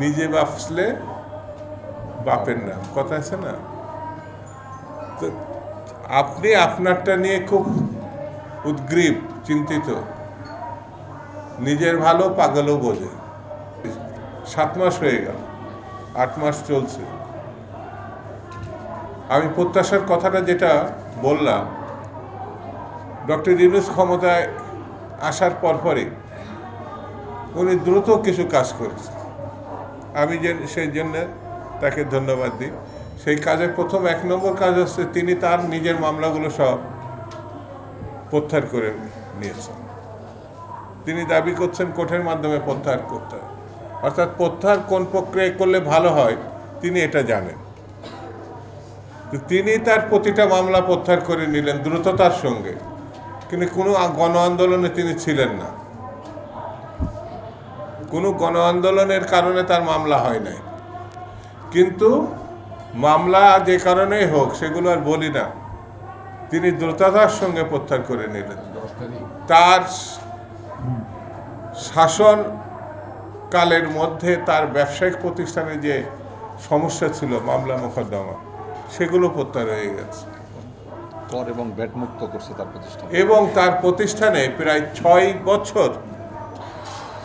নিজে বাঁচলে বাপের নাম। কথা আছে না? তো আপনি আপনারটা নিয়ে খুব উদ্গ্রীব, চিন্তিত। নিজের ভালো পাগলও বোঝে। সাত মাস হয়ে গেল, আট মাস চলছে। আমি প্রত্যাশার কথাটা যেটা বললাম, ডক্টর ইউনুস ক্ষমতায় আসার পরপরই উনি দ্রুত কিছু কাজ করেছে আমি যে সেই জন্য তাকে ধন্যবাদ দিই। সেই কাজের প্রথম এক নম্বর কাজ হচ্ছে তিনি তার নিজের মামলাগুলো সব প্রত্যাহার করে নিয়েছেন। তিনি দাবি করছেন কোর্টের মাধ্যমে প্রত্যাহার করতে হয়। অর্থাৎ প্রত্যাহার কোন প্রক্রিয়ায় করলে ভালো হয়, তিনি এটা জানেন। তিনি তার প্রতিটা মামলা প্রত্যাহার করে নিলেন দ্রুততার সঙ্গে। কিন্তু কোনো গণ আন্দোলনে তিনি ছিলেন না। কোনো গণ আন্দোলনের কারণে তার মামলা হয় নাই। কিন্তু মামলা যে কারণেই হোক সেগুলো আর বলি না। তিনি দ্রুততার সঙ্গে প্রত্যাহার করে নিলেন। তার শাসন কালের মধ্যে তার ব্যবসায়িক প্রতিষ্ঠানে যে সমস্যা ছিল মামলা মোকদ্দমা সেগুলো প্রত্যাহার হয়ে গেছে। কর এবং ব্যাট মুক্ত করছে তার প্রতিষ্ঠান। এবং তার প্রতিষ্ঠানে প্রায় ছয় বছর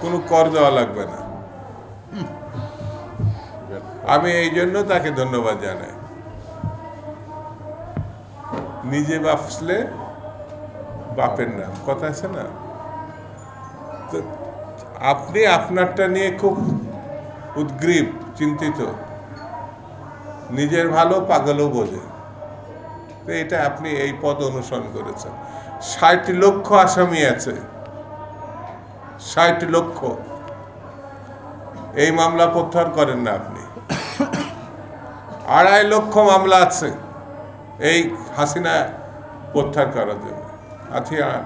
কোনো কর দেওয়া লাগবে না। আমি এই জন্য তাকে ধন্যবাদ জানাই। নিজে বাঁচলে বাপের নাম, কথা আছে না? তো আপনি আপনারটা নিয়ে খুব উদ্গ্রীব, চিন্তিত। নিজের ভালো পাগলও বোঝে। তো এটা আপনি এই পদ অনুসরণ করেছেন। ষাট লক্ষ আসামি আছে। ষাট লক্ষ। এই মামলা প্রত্যাহার করেন না আপনি। আড়াই লক্ষ মামলা আছে এই হাসিনা প্রত্যাহার করার জন্য। হাতিয়ার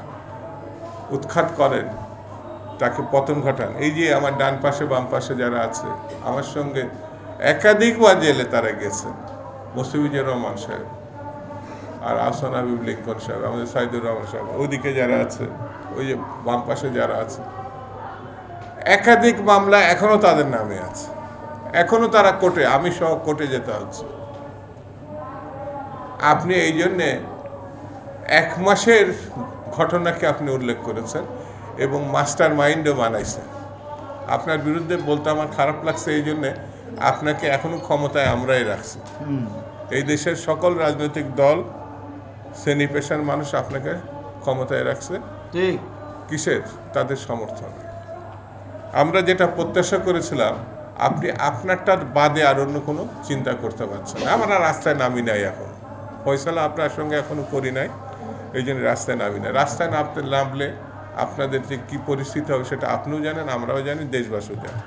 উৎখাত করেন, তাকে পতন ঘটান। এই যে আমার ডান পাশে, বাম পাশে যারা আছে, আমার সঙ্গে একাধিকবার জেলে তারা গেছেন মুস্তিফিজুর রহমান সাহেব আর আহসান হাবিব লিঙ্কন সাহেব, আমাদের সাইদুর রহমান সাহেব। ওইদিকে যারা আছে, ওই যে বাম পাশে যারা আছে একাধিক মামলা এখনও তাদের নামে আছে। এখনও তারা কোর্টে আমি সহ কোর্টে যেতে হচ্ছে। আপনি এই জন্যে এক মাসের ঘটনাকে আপনি উল্লেখ করেছেন এবং মাস্টার মাইন্ডও বানাইছেন। আপনার বিরুদ্ধে বলতে আমার খারাপ লাগছে এই জন্যে আপনাকে এখনও ক্ষমতায় আমরাই রাখছি। এই দেশের সকল রাজনৈতিক দল শ্রেণি পেশার মানুষ আপনাকে ক্ষমতায় রাখছে। কিসের? তাদের সমর্থন। আমরা যেটা প্রত্যাশা করেছিলাম, আপনি আপনারটার বাদে আর অন্য কোনো চিন্তা করতে পারছেন না। আমরা রাস্তায় নামি নাই এখন। ফয়সালা আপনার সঙ্গে এখনও করি নাই। এই জন্য রাস্তায় নামি নাই। রাস্তায় নামতে নামলে আপনাদের যে কী পরিস্থিতি হবে সেটা আপনিও জানেন, আমরাও জানি, দেশবাসীও জানি।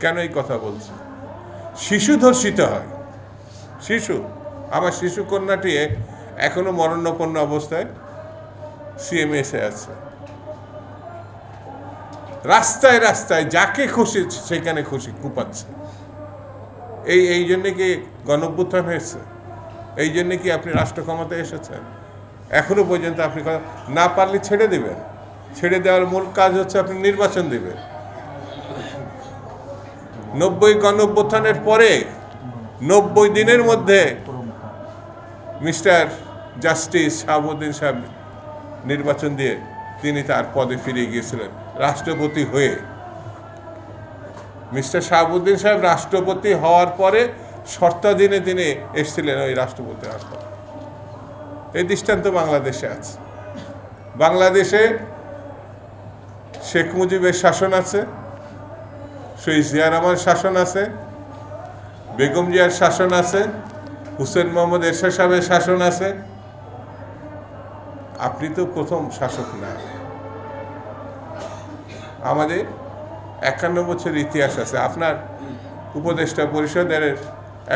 কেন এই কথা বলছি? শিশু ধর্ষিত হয়। শিশু, আমার শিশু কন্যাটি এখনও মরণাপন্ন অবস্থায় সিএমএসে আছে। রাস্তায় রাস্তায় যাকে খুশি সেখানে খুশি কুপাচ্ছে। এই এই জন্যে কি গণভ্যুত্থান হয়েছে? এই জন্যে কি আপনি রাষ্ট্র ক্ষমতায় এসেছেন? এখনও পর্যন্ত আপনি না পারলে ছেড়ে দেবেন। ছেড়ে দেওয়ার মূল কাজ হচ্ছে আপনি নির্বাচন দেবেন। নব্বই গণভ্যুত্থানের পরে, নব্বই দিনের মধ্যে মিস্টার জাস্টিস শাহাবুদ্দিন সাহেব নির্বাচন দিয়ে তিনি তার পদে ফিরে গিয়েছিলেন। রাষ্ট্রপতি হয়ে। মিস্টার শাহাবুদ্দিন সাহেব রাষ্ট্রপতি হওয়ার পরে শর্তাধীনে তিনি এসেছিলেন ওই রাষ্ট্রপতি পর এই দৃষ্টান্ত বাংলাদেশে আছে। বাংলাদেশে শেখ মুজিবের শাসন আছে, শহীদ জিয়া রহমান শাসন আছে, বেগম জিয়ার শাসন আছে, হুসেন মোহাম্মদ এরশাদ সাহেবের শাসন আছে। আপনি তো প্রথম শাসক না। আমাদের একান্ন বছর ইতিহাস আছে। আপনার উপদেষ্টা পরিষদের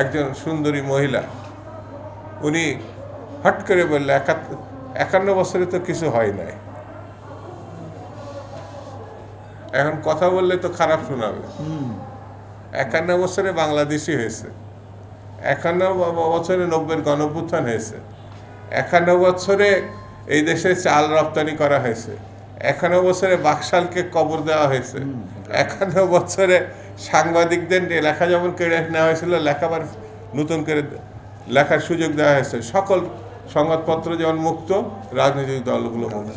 একজন সুন্দরী মহিলা উনি হট করে বললে একান্ন বছরে তো কিছু হয় নাই। এখন কথা বললে তো খারাপ শোনাবে। একান্ন বছরে বাংলাদেশি হয়েছে। একান্ন বছরে নব্বের গণভ্যুত্থান হয়েছে। একান্ন বছরে এই দেশে চাল রপ্তানি করা হয়েছে। একান্ন বছরে বাকশালকে কবর দেওয়া হয়েছে। একান্ন বছরে সাংবাদিকদের যে লেখা যেমন কেড়ে নেওয়া হয়েছিল লেখা আবার নতুন করে লেখার সুযোগ দেওয়া হয়েছে। সকল সংবাদপত্র যেমন মুক্ত রাজনৈতিক দলগুলো মুক্ত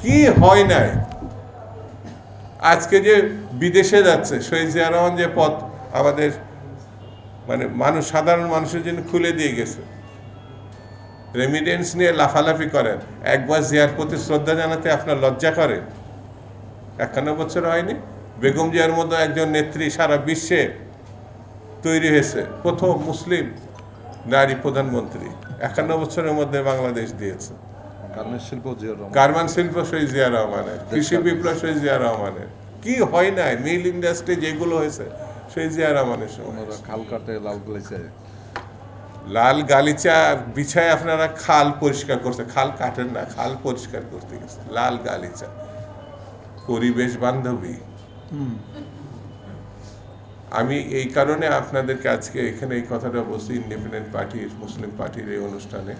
কি হয় নাই? আজকে যে বিদেশে যাচ্ছে শহীদ জিয়া রহমান যে পথ আমাদের মানে মানুষ সাধারণ মানুষের জন্য খুলে দিয়ে গেছে। রেমিডেন্স নিয়ে লাফালাফি করেন। একবার জিয়ার প্রতি শ্রদ্ধা জানাতে আপনার লজ্জা করে। একান্ন বছর হয়নি। বেগম জিয়ার মতো একজন নেত্রী সারা বিশ্বে তৈরি হয়েছে। প্রথম মুসলিম নারী প্রধানমন্ত্রী। একান্ন বছরের মধ্যে বাংলাদেশ দিয়েছে। গার্মেন্ট শিল্প শহীদ জিয়া রহমানের। কৃষি বিপ্লব শহীদ জিয়া রহমানের। কি হয় নাই? মিল ইন্ডাস্ট্রি যেগুলো হয়েছে শহীদ জিয়া রহমানের সময়। খাল কাটে লাল গলিছে লাল গালিচা বিছায় আপনারা খাল পরিষ্কার করছে। খাল কাটেন না খাল পরিষ্কার করতে গেছে। লাল গালিচা। পরিবেশ বান্ধবী। আমি এই কারণে আপনাদেরকে আজকে এখানে এই কথাটা বলছি ইন্ডিপেন্ডেন্ট পার্টির মুসলিম পার্টির এই অনুষ্ঠানে।